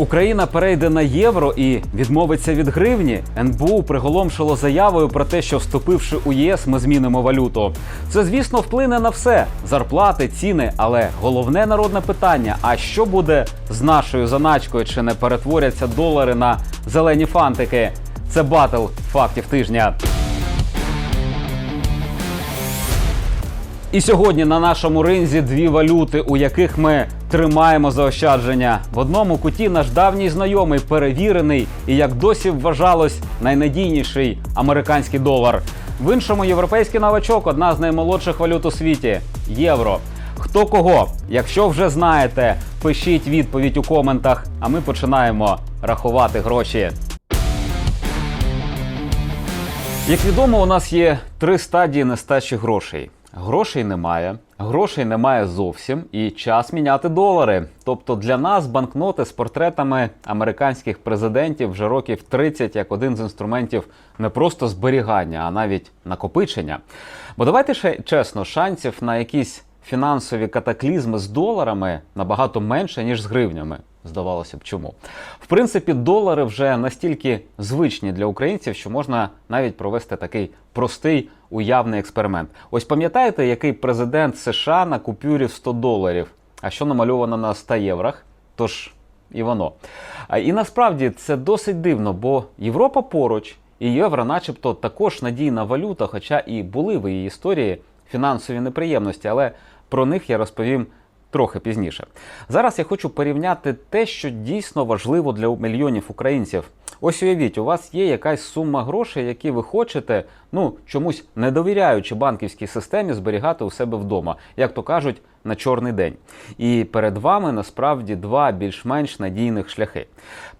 Україна перейде на євро і відмовиться від гривні. НБУ приголомшило заявою про те, що вступивши у ЄС, ми змінимо валюту. Це, звісно, вплине на все: зарплати, ціни. Але головне народне питання: а що буде з нашою заначкою? Чи не перетворяться долари на зелені фантики? Це батл фактів тижня. І сьогодні на нашому ринзі дві валюти, у яких ми тримаємо заощадження. В одному куті наш давній знайомий перевірений і, як досі вважалось, найнадійніший американський долар. В іншому європейський новачок одна з наймолодших валют у світі євро. Хто кого? Якщо вже знаєте, пишіть відповідь у коментах, а ми починаємо рахувати гроші. Як відомо, у нас є три стадії нестачі грошей. Грошей немає, грошей немає зовсім, і час міняти долари. Тобто для нас банкноти з портретами американських президентів вже років 30 як один з інструментів не просто зберігання, а навіть накопичення. Бо давайте ще чесно, шансів на якісь фінансові катаклізми з доларами набагато менше, ніж з гривнями. Здавалося б, чому. В принципі, долари вже настільки звичні для українців, що можна навіть провести такий простий уявний експеримент. Ось пам'ятаєте, який президент США на купюрі в 100 доларів, а що намальовано на 100 єврах? Тож і воно. І насправді це досить дивно, бо Європа поруч, і євро, начебто, також надійна валюта, хоча і були в її історії фінансові неприємності, але про них я розповім трохи пізніше. Зараз я хочу порівняти те, що дійсно важливо для мільйонів українців. Ось уявіть, у вас є якась сума грошей, які ви хочете, ну чомусь не довіряючи банківській системі, зберігати у себе вдома, як то кажуть, на чорний день. І перед вами насправді два більш-менш надійних шляхи.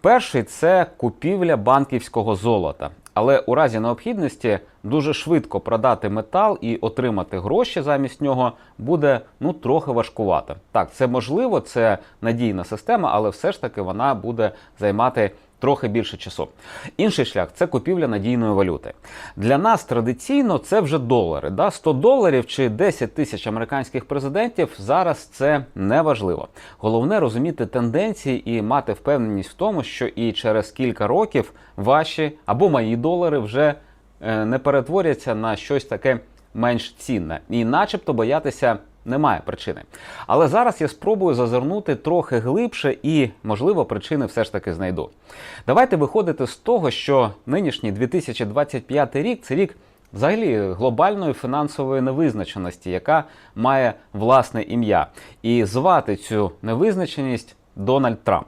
Перший це купівля банківського золота. Але у разі необхідності дуже швидко продати метал і отримати гроші замість нього буде ну трохи важкувато. Так, це можливо, це надійна система, але все ж таки вона буде займати трохи більше часу. Інший шлях це купівля надійної валюти. Для нас традиційно це вже долари. Да? 100 доларів чи 10 тисяч американських президентів зараз це не важливо. Головне розуміти тенденції і мати впевненість в тому, що і через кілька років ваші або мої долари вже е, не перетворяться на щось таке менш цінне, і, начебто, боятися немає причини. Але зараз я спробую зазирнути трохи глибше і, можливо, причини все ж таки знайду. Давайте виходити з того, що нинішній 2025 рік це рік. Взагалі глобальної фінансової невизначеності, яка має власне ім'я, і звати цю невизначеність Дональд Трамп.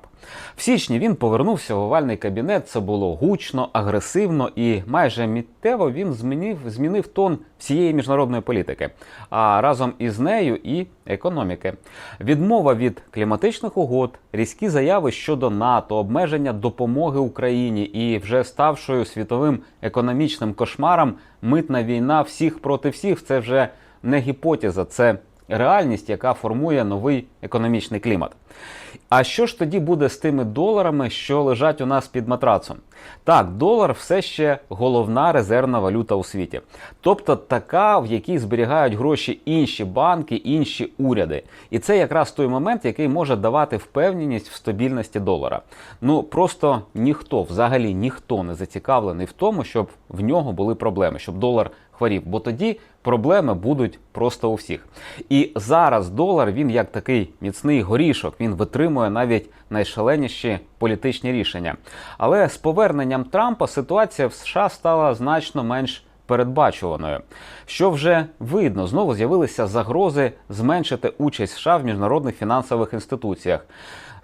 В січні він повернувся в овальний кабінет. Це було гучно, агресивно і майже миттєво він змінив змінив тон всієї міжнародної політики, а разом із нею і економіки. Відмова від кліматичних угод, різкі заяви щодо НАТО, обмеження допомоги Україні і вже ставшою світовим економічним кошмаром митна війна всіх проти всіх. Це вже не гіпотеза, це реальність, яка формує новий економічний клімат. А що ж тоді буде з тими доларами, що лежать у нас під матрацом? Так, долар все ще головна резервна валюта у світі, тобто така, в якій зберігають гроші інші банки, інші уряди. І це якраз той момент, який може давати впевненість в стабільності долара. Ну просто ніхто, взагалі ніхто не зацікавлений в тому, щоб в нього були проблеми, щоб долар хворів, бо тоді проблеми будуть просто у всіх. І зараз долар він як такий міцний горішок, він витримує навіть найшаленіші політичні рішення. Але з поверненням Трампа ситуація в США стала значно менш передбачуваною. Що вже видно, знову з'явилися загрози зменшити участь США в міжнародних фінансових інституціях.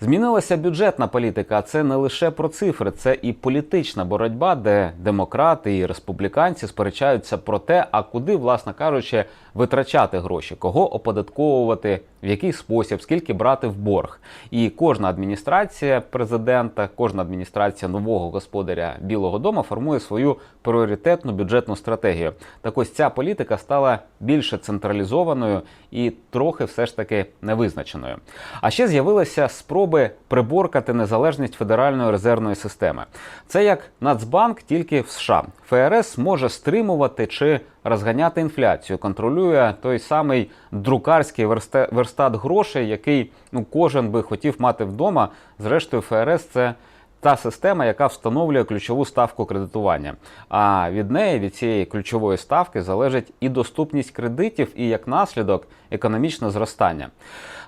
Змінилася бюджетна політика, це не лише про цифри, це і політична боротьба, де демократи і республіканці сперечаються про те, а куди, власне кажучи, витрачати гроші, кого оподатковувати, в який спосіб, скільки брати в борг. І кожна адміністрація президента, кожна адміністрація нового господаря Білого Дому формує свою пріоритетну бюджетну стратегію. Так ось ця політика стала більше централізованою і трохи все ж таки невизначеною. А ще з'явилася спроба спроби приборкати незалежність Федеральної резервної системи. Це як Нацбанк, тільки в США. ФРС може стримувати чи розганяти інфляцію, контролює той самий друкарський верстат грошей, який ну кожен би хотів мати вдома. Зрештою, ФРС це та система, яка встановлює ключову ставку кредитування. А від неї, від цієї ключової ставки, залежить і доступність кредитів, і як наслідок економічне зростання.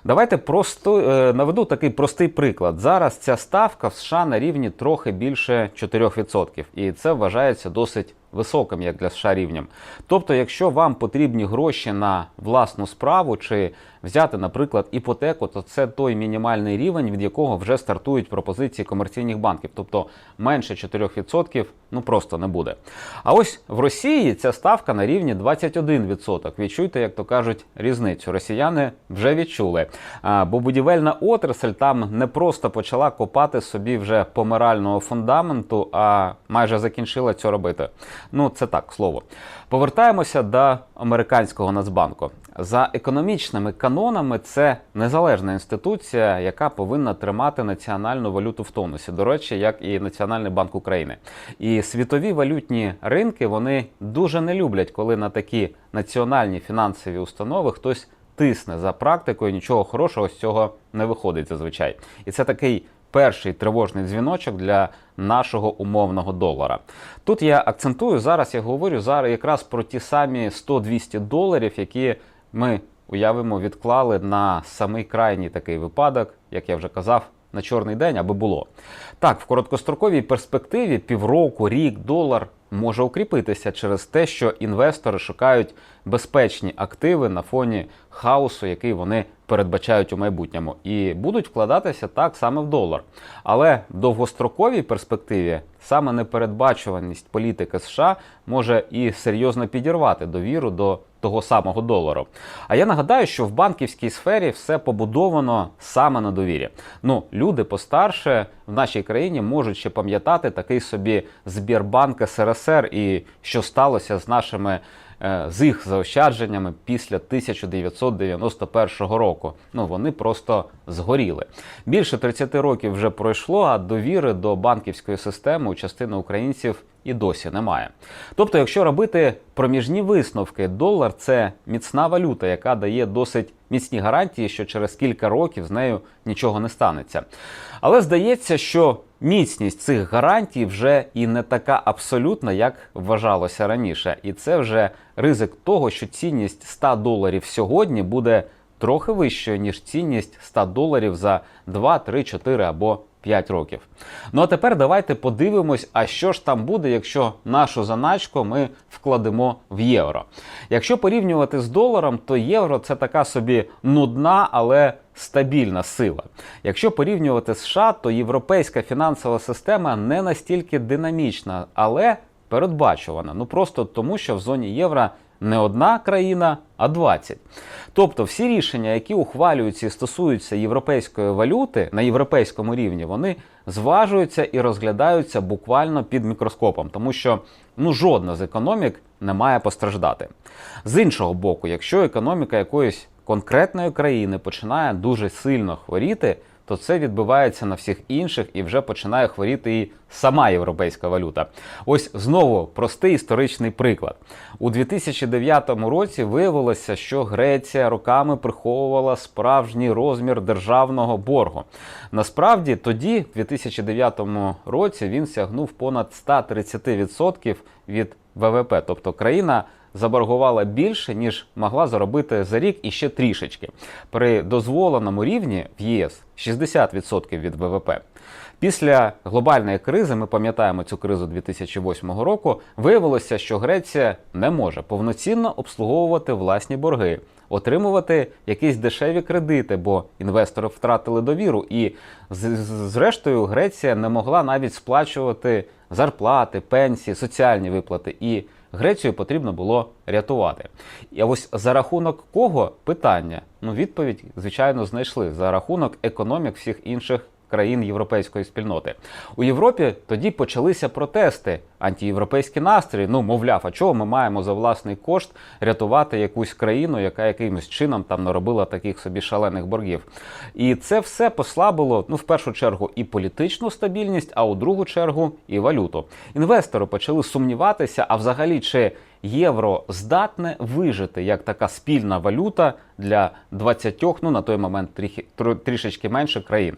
Давайте просто е, наведу такий простий приклад. Зараз ця ставка в США на рівні трохи більше 4%, і це вважається досить високим, як для США рівнем. Тобто, якщо вам потрібні гроші на власну справу чи взяти, наприклад, іпотеку, то це той мінімальний рівень, від якого вже стартують пропозиції комерційних банків. Тобто менше 4% ну просто не буде. А ось в Росії ця ставка на рівні 21%. Відчуйте, як то кажуть, різницю. Росіяни вже відчули. Бо будівельна отрасль там не просто почала копати собі вже помирального фундаменту, а майже закінчила це робити. Ну, це так, слово. Повертаємося до американського Нацбанку. За економічними канонами, це незалежна інституція, яка повинна тримати національну валюту в тонусі. До речі, як і Національний банк України. І світові валютні ринки вони дуже не люблять, коли на такі національні фінансові установи хтось тисне за практикою. Нічого хорошого з цього не виходить зазвичай. І це такий перший тривожний дзвіночок для нашого умовного долара. Тут я акцентую зараз, я говорю зараз якраз про ті самі 100-200 доларів, які ми уявимо відклали на самий крайній такий випадок, як я вже казав. На чорний день, аби було так, в короткостроковій перспективі півроку, рік, долар може укріпитися через те, що інвестори шукають безпечні активи на фоні хаосу, який вони передбачають у майбутньому, і будуть вкладатися так саме в долар. Але в довгостроковій перспективі саме непередбачуваність політики США може і серйозно підірвати довіру до того самого долару. А я нагадаю, що в банківській сфері все побудовано саме на довірі. Ну, люди постарше в нашій країні можуть ще пам'ятати такий собі Збірбанк СРСР і що сталося з нашими. Е, З їх заощадженнями після 1991 року. Ну вони просто згоріли. Більше 30 років вже пройшло, а довіри до банківської системи у частини українців і досі немає. Тобто, якщо робити проміжні висновки, долар це міцна валюта, яка дає досить міцні гарантії, що через кілька років з нею нічого не станеться. Але здається, що міцність цих гарантій вже і не така абсолютна, як вважалося раніше. І це вже ризик того, що цінність 100 доларів сьогодні буде трохи вищою, ніж цінність 100 доларів за 2, 3, 4 або 5 років. Ну а тепер давайте подивимось, а що ж там буде, якщо нашу заначку ми вкладемо в євро. Якщо порівнювати з доларом, то євро це така собі нудна, але стабільна сила. Якщо порівнювати з США, то європейська фінансова система не настільки динамічна, але передбачувана. Ну просто тому, що в зоні євро не одна країна, а 20. Тобто всі рішення, які ухвалюються і стосуються європейської валюти на європейському рівні, вони зважуються і розглядаються буквально під мікроскопом, тому що ну жодна з економік не має постраждати. З іншого боку, якщо економіка якоїсь конкретної країни починає дуже сильно хворіти, то це відбивається на всіх інших і вже починає хворіти і сама європейська валюта. Ось знову простий історичний приклад. У 2009 році виявилося, що Греція роками приховувала справжній розмір державного боргу. Насправді тоді, в 2009 році, він сягнув понад 130% від ВВП, тобто країна заборгувала більше, ніж могла заробити за рік і ще трішечки. При дозволеному рівні в ЄС 60% від ВВП. Після глобальної кризи, ми пам'ятаємо цю кризу 2008 року, виявилося, що Греція не може повноцінно обслуговувати власні борги, отримувати якісь дешеві кредити, бо інвестори втратили довіру. І зрештою Греція не могла навіть сплачувати зарплати, пенсії, соціальні виплати. І Грецію потрібно було рятувати. І ось за рахунок кого питання? Ну, відповідь, звичайно, знайшли за рахунок економік всіх інших країн європейської спільноти. У Європі тоді почалися протести, антиєвропейські настрої. Ну, мовляв, а чого ми маємо за власний кошт рятувати якусь країну, яка якимось чином там наробила таких собі шалених боргів. І це все послабило, ну, в першу чергу, і політичну стабільність, а у другу чергу і валюту. Інвестори почали сумніватися, а взагалі чи євро здатне вижити як така спільна валюта для 20, ну на той момент трішечки менше країн.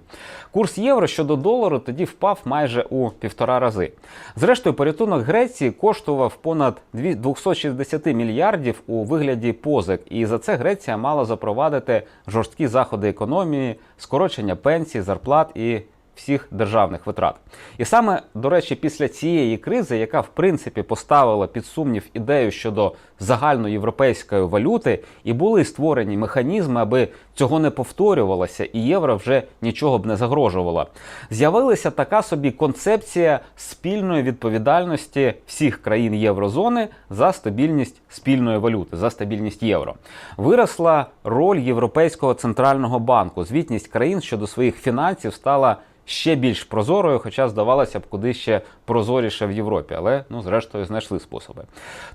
Курс євро щодо долару тоді впав майже у півтора рази. Зрештою, порятунок Греції коштував понад дві- 260 мільярдів у вигляді позик, і за це Греція мала запровадити жорсткі заходи економії, скорочення пенсій, зарплат і всіх державних витрат. І саме, до речі, після цієї кризи, яка в принципі поставила під сумнів ідею щодо загальноєвропейської валюти, і були створені механізми, аби цього не повторювалося, і євро вже нічого б не загрожувало. З'явилася така собі концепція спільної відповідальності всіх країн єврозони за стабільність спільної валюти, за стабільність євро. Виросла роль Європейського центрального банку. Звітність країн щодо своїх фінансів стала ще більш прозорою, хоча здавалося б, куди ще прозоріше в Європі, але ну зрештою знайшли способи.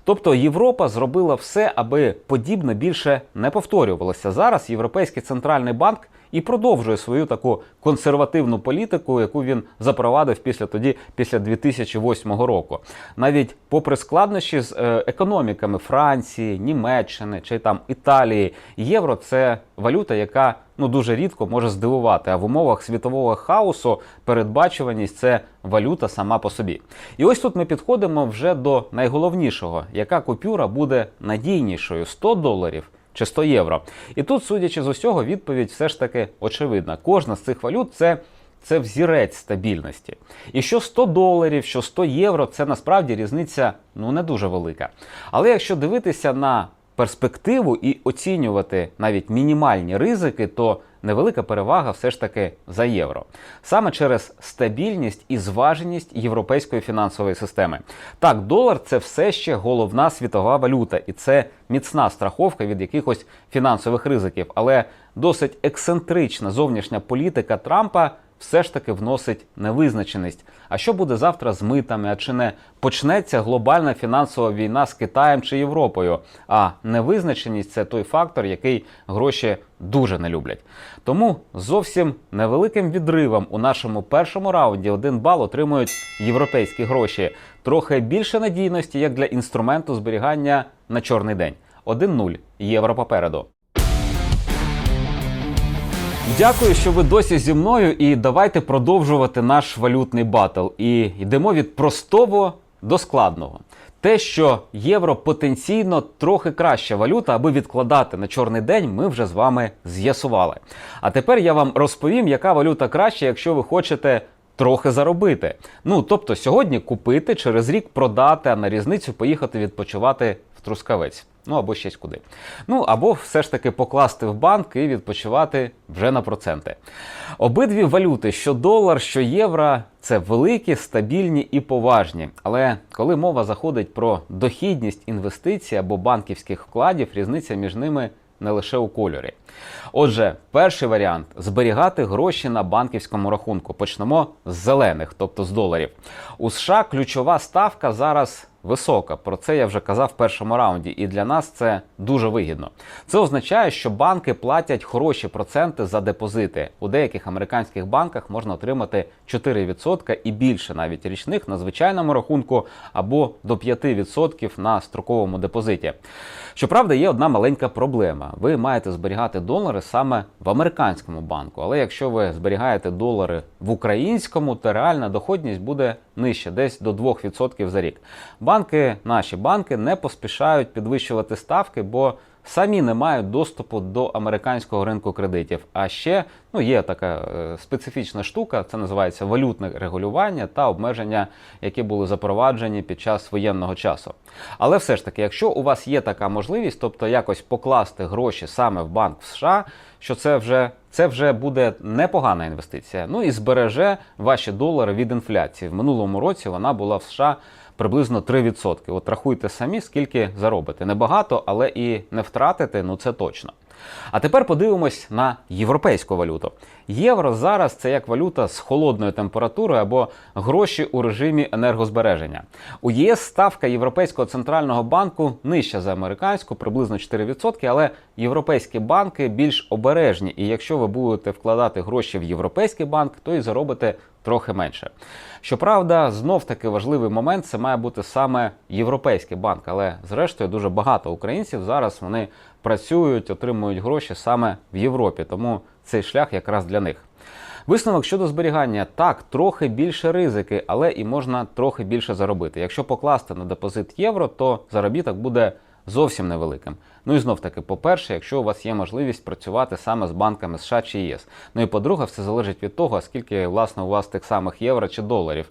Тобто Європа зробила все, аби подібне більше не повторювалося. Зараз Європейський центральний банк і продовжує свою таку консервативну політику, яку він запровадив після тоді, після 2008 року. Навіть попри складнощі з е, економіками Франції, Німеччини чи там Італії, євро це валюта, яка ну дуже рідко може здивувати. А в умовах світового хаосу передбачуваність це валюта сама по собі. І ось тут ми підходимо вже до найголовнішого, яка купюра буде надійнішою 100 доларів. Чи 100 євро. І тут, судячи з усього, відповідь все ж таки очевидна. Кожна з цих валют це, це взірець стабільності. І що 100 доларів, що 100 євро, це насправді різниця ну не дуже велика. Але якщо дивитися на перспективу і оцінювати навіть мінімальні ризики, то невелика перевага все ж таки за євро. Саме через стабільність і зваженість європейської фінансової системи. Так, долар це все ще головна світова валюта, і це міцна страховка від якихось фінансових ризиків. Але досить ексцентрична зовнішня політика Трампа все ж таки вносить невизначеність. А що буде завтра з митами? А чи не почнеться глобальна фінансова війна з Китаєм чи Європою? А невизначеність це той фактор, який гроші дуже не люблять. Тому зовсім невеликим відривом у нашому першому раунді один бал отримують європейські гроші. Трохи більше надійності як для інструменту зберігання на чорний день. 1-0 євро попереду. Дякую, що ви досі зі мною, і давайте продовжувати наш валютний батл. І йдемо від простого до складного. Те, що євро потенційно трохи краща валюта, аби відкладати на чорний день, ми вже з вами з'ясували. А тепер я вам розповім, яка валюта краща, якщо ви хочете трохи заробити. Ну тобто сьогодні купити, через рік продати, а на різницю поїхати відпочивати в Трускавець. Ну або щось куди. Ну або все ж таки покласти в банк і відпочивати вже на проценти. Обидві валюти, що долар, що євро, це великі, стабільні і поважні. Але коли мова заходить про дохідність інвестицій або банківських вкладів, різниця між ними не лише у кольорі. Отже, перший варіант зберігати гроші на банківському рахунку. Почнемо з зелених, тобто з доларів. У США ключова ставка зараз висока. Про це я вже казав в першому раунді, і для нас це дуже вигідно. Це означає, що банки платять хороші проценти за депозити. У деяких американських банках можна отримати 4% і більше навіть річних на звичайному рахунку або до 5% на строковому депозиті. Щоправда, є одна маленька проблема. Ви маєте зберігати долари саме в американському банку. Але якщо ви зберігаєте долари в українському, то реальна доходність буде нижче, десь до 2% за рік. Банки, наші банки не поспішають підвищувати ставки, бо самі не мають доступу до американського ринку кредитів. А ще ну, є така е, специфічна штука, це називається валютне регулювання та обмеження, які були запроваджені під час воєнного часу. Але все ж таки, якщо у вас є така можливість, тобто якось покласти гроші саме в банк в США, що це вже це вже буде непогана інвестиція. Ну і збереже ваші долари від інфляції. В минулому році вона була в США приблизно 3%. От рахуйте самі, скільки заробите. Небагато, але і не втратите, ну це точно. А тепер подивимось на європейську валюту. Євро зараз це як валюта з холодною температурою або гроші у режимі енергозбереження. У ЄС ставка Європейського центрального банку нижча за американську, приблизно 4%, але європейські банки більш обережні. І якщо ви будете вкладати гроші в європейський банк, то і заробите трохи менше. Щоправда, знов таки важливий момент це має бути саме європейський банк, але зрештою дуже багато українців зараз вони працюють, отримують гроші саме в Європі, тому цей шлях якраз для них. Висновок щодо зберігання так, трохи більше ризики, але і можна трохи більше заробити. Якщо покласти на депозит євро, то заробіток буде зовсім невеликим. Ну і знов таки, по-перше, якщо у вас є можливість працювати саме з банками США чи ЄС. Ну і по-друге, все залежить від того, скільки власне у вас тих самих євро чи доларів.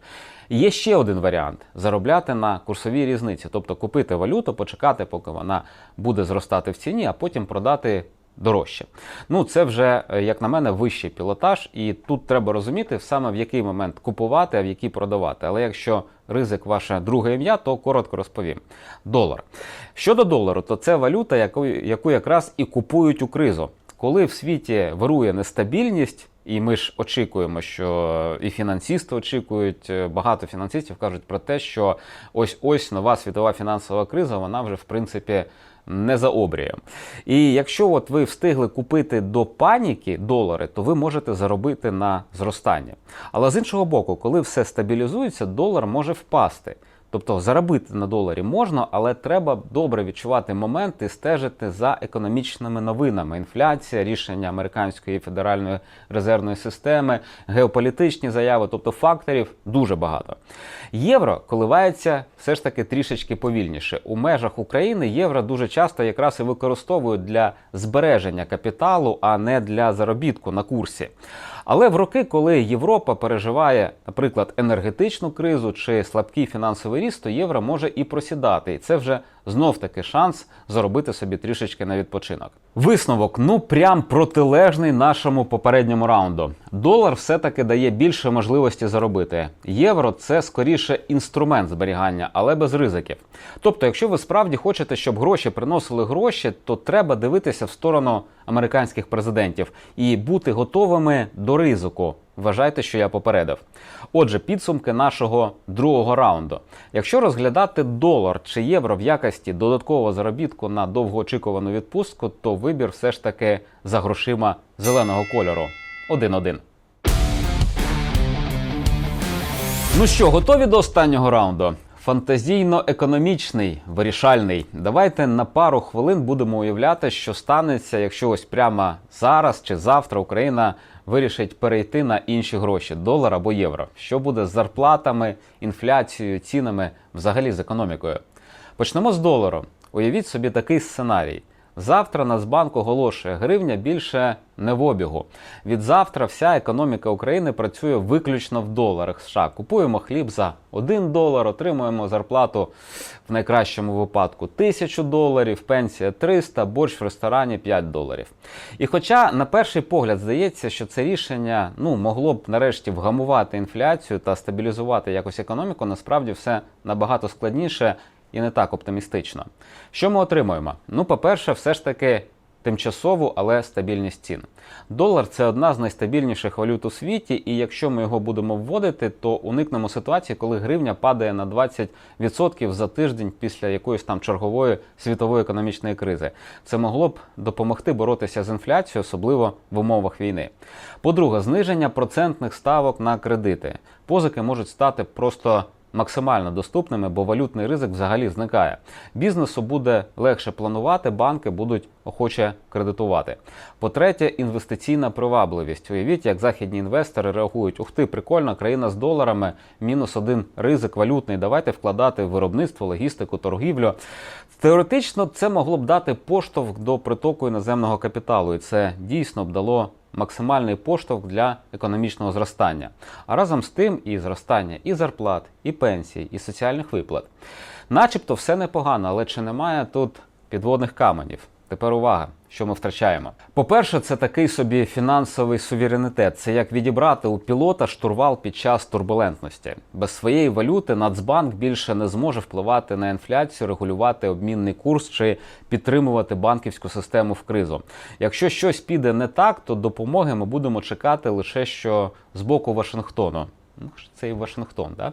Є ще один варіант заробляти на курсовій різниці, тобто купити валюту, почекати, поки вона буде зростати в ціні, а потім продати дорожче. Ну, це вже, е, як на мене, вищий пілотаж, і тут треба розуміти саме в який момент купувати, а в який продавати. Але якщо ризик ваше друге ім'я, то коротко розповім. Долар. Щодо долару, то це валюта, яку, яку якраз і купують у кризу. Коли в світі вирує нестабільність, і ми ж очікуємо, що і фінансисти очікують, е, багато фінансистів кажуть про те, що ось ось нова світова фінансова криза, вона вже в принципі не за обрієм. І якщо от ви встигли купити до паніки долари, то ви можете заробити на зростання. Але з іншого боку, коли все стабілізується, долар може впасти. Тобто заробити на доларі можна, але треба добре відчувати момент і стежити за економічними новинами. Інфляція, рішення американської федеральної резервної системи, геополітичні заяви, тобто факторів дуже багато. Євро коливається все ж таки трішечки повільніше. У межах України євро дуже часто якраз і використовують для збереження капіталу, а не для заробітку на курсі. Але в роки, коли Європа переживає, наприклад, енергетичну кризу чи слабкий фінансовий ріст, то євро може і просідати. І це вже знов таки шанс заробити собі трішечки на відпочинок. Висновок ну прям протилежний нашому попередньому раунду. Долар все-таки дає більше можливості заробити. Євро це скоріше інструмент зберігання, але без ризиків. Тобто, якщо ви справді хочете, щоб гроші приносили гроші, то треба дивитися в сторону американських президентів і бути готовими до ризику. Вважайте, що я попередив. Отже, підсумки нашого другого раунду. Якщо розглядати долар чи євро в якості додаткового заробітку на довгоочікувану відпустку, то вибір все ж таки за грошима зеленого кольору. 1-1. Ну що, готові до останнього раунду? Фантазійно-економічний, вирішальний. Давайте на пару хвилин будемо уявляти, що станеться, якщо ось прямо зараз чи завтра Україна вирішить перейти на інші гроші долар або євро. Що буде з зарплатами, інфляцією, цінами, взагалі з економікою? Почнемо з долару. Уявіть собі такий сценарій. Завтра Нацбанк оголошує, гривня більше не в обігу. Від завтра вся економіка України працює виключно в доларах США. Купуємо хліб за 1 долар, отримуємо зарплату в найкращому випадку 1000 доларів, пенсія 300, борщ в ресторані 5 доларів. І хоча на перший погляд здається, що це рішення ну, могло б нарешті вгамувати інфляцію та стабілізувати якось економіку, насправді все набагато складніше і не так оптимістично. Що ми отримуємо? Ну, по-перше, все ж таки тимчасову, але стабільність цін. Долар це одна з найстабільніших валют у світі, і якщо ми його будемо вводити, то уникнемо ситуації, коли гривня падає на 20% за тиждень після якоїсь там чергової світової економічної кризи. Це могло б допомогти боротися з інфляцією, особливо в умовах війни. По-друге, зниження процентних ставок на кредити. Позики можуть стати просто максимально доступними, бо валютний ризик взагалі зникає. Бізнесу буде легше планувати, банки будуть охоче кредитувати. По-третє, інвестиційна привабливість. Уявіть, як західні інвестори реагують: ух ти, прикольно, країна з доларами, мінус один ризик валютний. Давайте вкладати в виробництво, логістику, торгівлю. Теоретично це могло б дати поштовх до притоку іноземного капіталу, і це дійсно б дало максимальний поштовх для економічного зростання. А разом з тим і зростання і зарплат, і пенсій, і соціальних виплат. Начебто все непогано, але чи немає тут підводних каменів? Тепер увага, що ми втрачаємо. По-перше, це такий собі фінансовий суверенітет. Це як відібрати у пілота штурвал під час турбулентності. Без своєї валюти Нацбанк більше не зможе впливати на інфляцію, регулювати обмінний курс чи підтримувати банківську систему в кризу. Якщо щось піде не так, то допомоги ми будемо чекати лише що з боку Вашингтону. Ну, це і Вашингтон, да?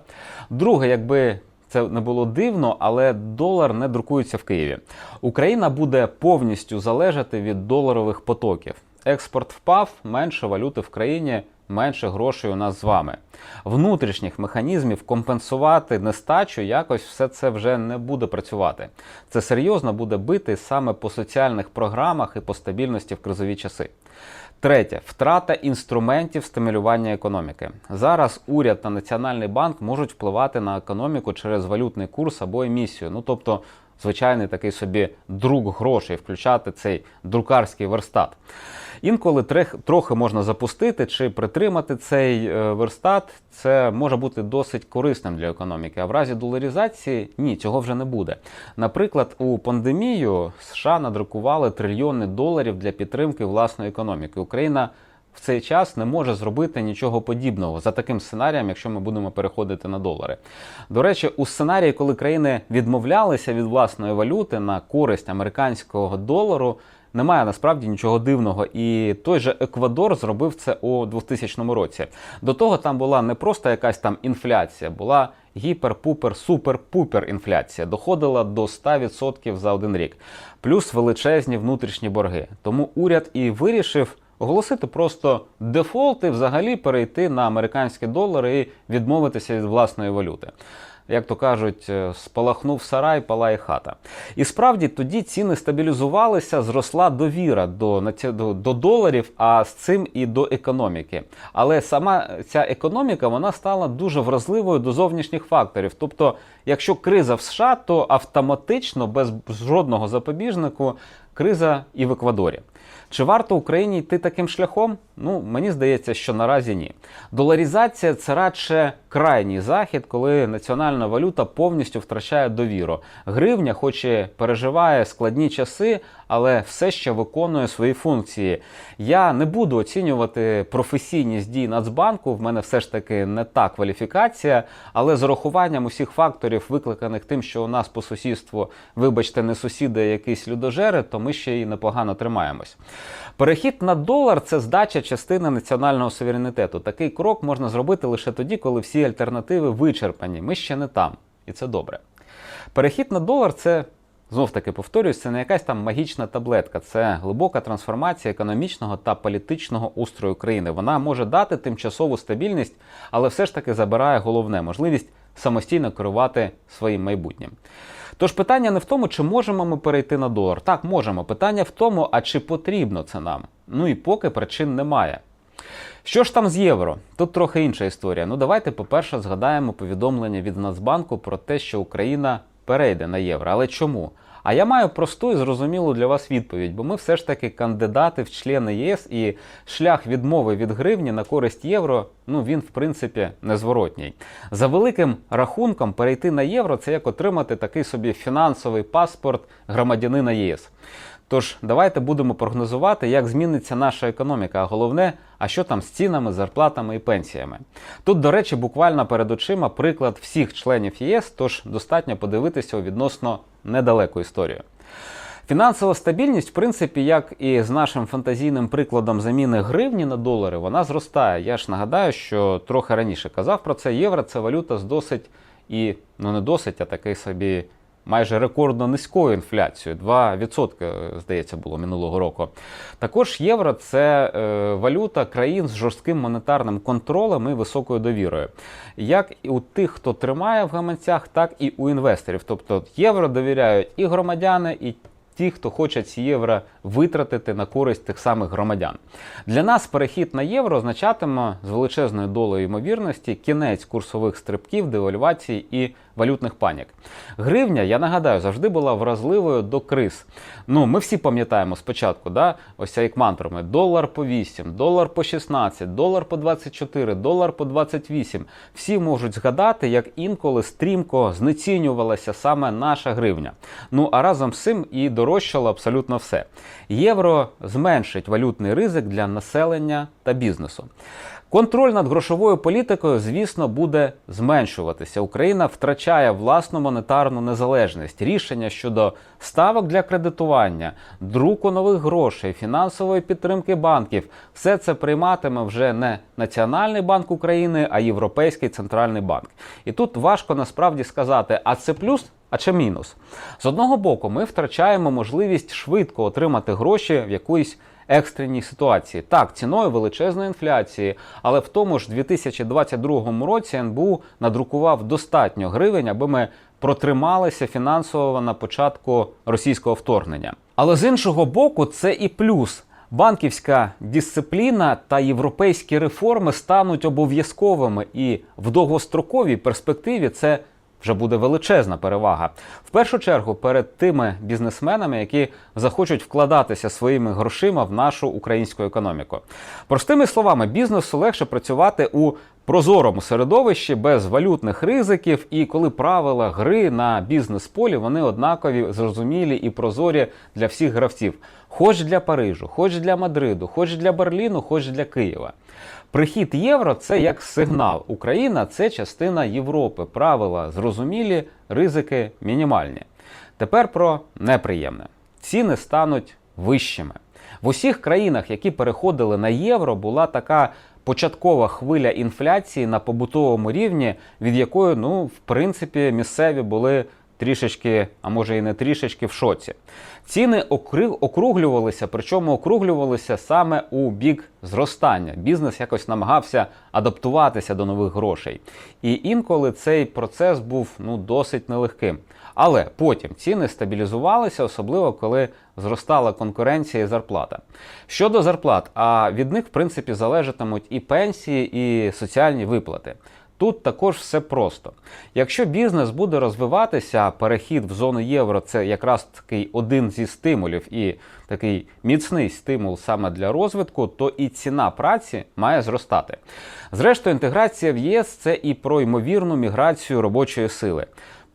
Друге, якби це не було дивно, але долар не друкується в Києві. Україна буде повністю залежати від доларових потоків. Експорт впав, менше валюти в країні, менше грошей у нас з вами. Внутрішніх механізмів компенсувати нестачу якось все це вже не буде працювати. Це серйозно буде бити саме по соціальних програмах і по стабільності в кризові часи. Третє втрата інструментів стимулювання економіки. Зараз уряд та Національний банк можуть впливати на економіку через валютний курс або емісію. Ну тобто, звичайний такий собі друк грошей, включати цей друкарський верстат. Інколи трохи можна запустити чи притримати цей е, верстат. Це може бути досить корисним для економіки. А в разі доларізації ні, цього вже не буде. Наприклад, у пандемію США надрукували трильйони доларів для підтримки власної економіки. Україна в цей час не може зробити нічого подібного за таким сценарієм, якщо ми будемо переходити на долари. До речі, у сценарії, коли країни відмовлялися від власної валюти на користь американського долару. Немає насправді нічого дивного, і той же Еквадор зробив це у 2000 році. До того там була не просто якась там інфляція, була гіпер-пупер-супер-пупер інфляція, доходила до 100% за один рік, плюс величезні внутрішні борги. Тому уряд і вирішив оголосити просто дефолт і взагалі перейти на американські долари і відмовитися від власної валюти. Як то кажуть, е, спалахнув сарай, палає хата. І справді тоді ціни стабілізувалися, зросла довіра до, до, до доларів, а з цим і до економіки. Але сама ця економіка вона стала дуже вразливою до зовнішніх факторів. Тобто, якщо криза в США, то автоматично, без жодного запобіжнику, криза і в Еквадорі. Чи варто Україні йти таким шляхом? Ну, мені здається, що наразі ні. Доларізація це радше крайній захід, коли національна валюта повністю втрачає довіру. Гривня, хоч і переживає складні часи, але все ще виконує свої функції. Я не буду оцінювати професійність дій Нацбанку. В мене все ж таки не та кваліфікація, але з урахуванням усіх факторів, викликаних тим, що у нас по сусідству, вибачте, не сусіди, а якісь людожери, то ми ще й непогано тримаємось. Перехід на долар це здача частини національного суверенітету. Такий крок можна зробити лише тоді, коли всі альтернативи вичерпані. Ми ще не там, і це добре. Перехід на долар це. Знов таки повторюсь, це не якась там магічна таблетка, це глибока трансформація економічного та політичного устрою країни. Вона може дати тимчасову стабільність, але все ж таки забирає головне можливість самостійно керувати своїм майбутнім. Тож питання не в тому, чи можемо ми перейти на долар. Так, можемо. Питання в тому, а чи потрібно це нам. Ну і поки причин немає. Що ж там з євро? Тут трохи інша історія. Ну давайте, по-перше, згадаємо повідомлення від Нацбанку про те, що Україна перейде на євро. Але чому? А я маю просту і зрозумілу для вас відповідь, бо ми все ж таки кандидати в члени ЄС, і шлях відмови від гривні на користь євро, ну він в принципі незворотній. За великим рахунком, перейти на євро це як отримати такий собі фінансовий паспорт громадянина ЄС. Тож давайте будемо прогнозувати, як зміниться наша економіка, а головне, а що там з цінами, зарплатами і пенсіями. Тут, до речі, буквально перед очима приклад всіх членів ЄС, тож достатньо подивитися у відносно недалеку історію. Фінансова стабільність, в принципі, як і з нашим фантазійним прикладом заміни гривні на долари, вона зростає. Я ж нагадаю, що трохи раніше казав про це. Євро це валюта з досить і ну не досить, а такий собі майже рекордно низькою інфляцією. 2%, здається, було минулого року. Також євро це е, валюта країн з жорстким монетарним контролем і високою довірою. Як і у тих, хто тримає в гаманцях, так і у інвесторів. Тобто євро довіряють і громадяни, і ті, хто хочуть ці євро витратити на користь тих самих громадян. Для нас перехід на євро означатиме з величезною долею ймовірності кінець курсових стрибків, девальвації і валютних панік. Гривня, я нагадаю, завжди була вразливою до криз. Ну, ми всі пам'ятаємо спочатку, да, ось ця як мантрами: долар по 8, долар по 16, долар по 24, долар по 28. Всі можуть згадати, як інколи стрімко знецінювалася саме наша гривня. Ну а разом з цим і дорожчало абсолютно все. Євро зменшить валютний ризик для населення та бізнесу. Контроль над грошовою політикою, звісно, буде зменшуватися. Україна втрачає власну монетарну незалежність. Рішення щодо ставок для кредитування, друку нових грошей, фінансової підтримки банків все це прийматиме вже не Національний банк України, а Європейський центральний банк. І тут важко насправді сказати, а це плюс. А чи мінус? З одного боку, ми втрачаємо можливість швидко отримати гроші в якоїсь екстреній ситуації. Так, ціною величезної інфляції, але в тому ж 2022 році НБУ надрукував достатньо гривень, аби ми протрималися фінансово на початку російського вторгнення. Але з іншого боку, це і плюс. Банківська дисципліна та європейські реформи стануть обов'язковими, і в довгостроковій перспективі це вже буде величезна перевага. В першу чергу перед тими бізнесменами, які захочуть вкладатися своїми грошима в нашу українську економіку. Простими словами, бізнесу легше працювати у прозорому середовищі без валютних ризиків, і коли правила гри на бізнес-полі вони однакові, зрозумілі і прозорі для всіх гравців, хоч для Парижу, хоч для Мадриду, хоч для Берліну, хоч для Києва. Прихід євро це як сигнал. Україна це частина Європи. Правила зрозумілі, ризики мінімальні. Тепер про неприємне: ціни стануть вищими. В усіх країнах, які переходили на євро, була така початкова хвиля інфляції на побутовому рівні, від якої, ну, в принципі, місцеві були трішечки, а може і не трішечки в шоці. Ціни округлювалися, причому округлювалися саме у бік зростання. Бізнес якось намагався адаптуватися до нових грошей. І інколи цей процес був ну, досить нелегким. Але потім ціни стабілізувалися, особливо коли зростала конкуренція і зарплата. Щодо зарплат, а від них, в принципі, залежатимуть і пенсії, і соціальні виплати. Тут також все просто. Якщо бізнес буде розвиватися, перехід в зону євро це якраз такий один зі стимулів і такий міцний стимул саме для розвитку, то і ціна праці має зростати. Зрештою, інтеграція в ЄС це і про ймовірну міграцію робочої сили.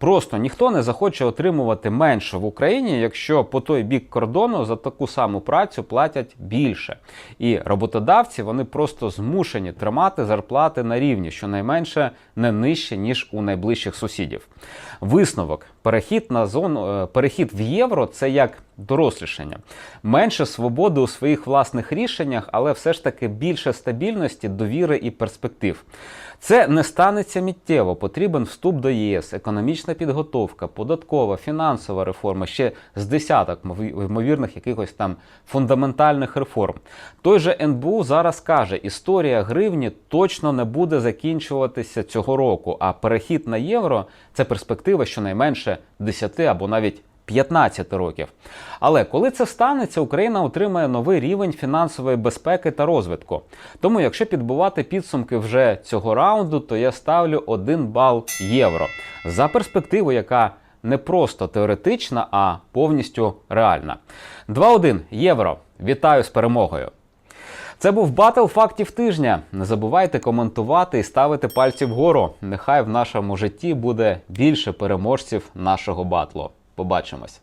Просто ніхто не захоче отримувати менше в Україні, якщо по той бік кордону за таку саму працю платять більше. І роботодавці вони просто змушені тримати зарплати на рівні, щонайменше не нижче ніж у найближчих сусідів. Висновок: перехід на зону, е, перехід в євро це як дорослішання, менше свободи у своїх власних рішеннях, але все ж таки більше стабільності, довіри і перспектив. Це не станеться миттєво. Потрібен вступ до ЄС, економічна підготовка, податкова, фінансова реформа, ще з десяток ймовірних якихось там фундаментальних реформ. Той же НБУ зараз каже, історія гривні точно не буде закінчуватися цього року, а перехід на євро це перспектива щонайменше 10 або навіть 15 років. Але коли це станеться, Україна отримає новий рівень фінансової безпеки та розвитку. Тому, якщо підбувати підсумки вже цього раунду, то я ставлю 1 бал євро за перспективу, яка не просто теоретична, а повністю реальна. 2-1 євро. Вітаю з перемогою! Це був батл фактів тижня. Не забувайте коментувати і ставити пальці вгору. Нехай в нашому житті буде більше переможців нашого батлу. Побачимось.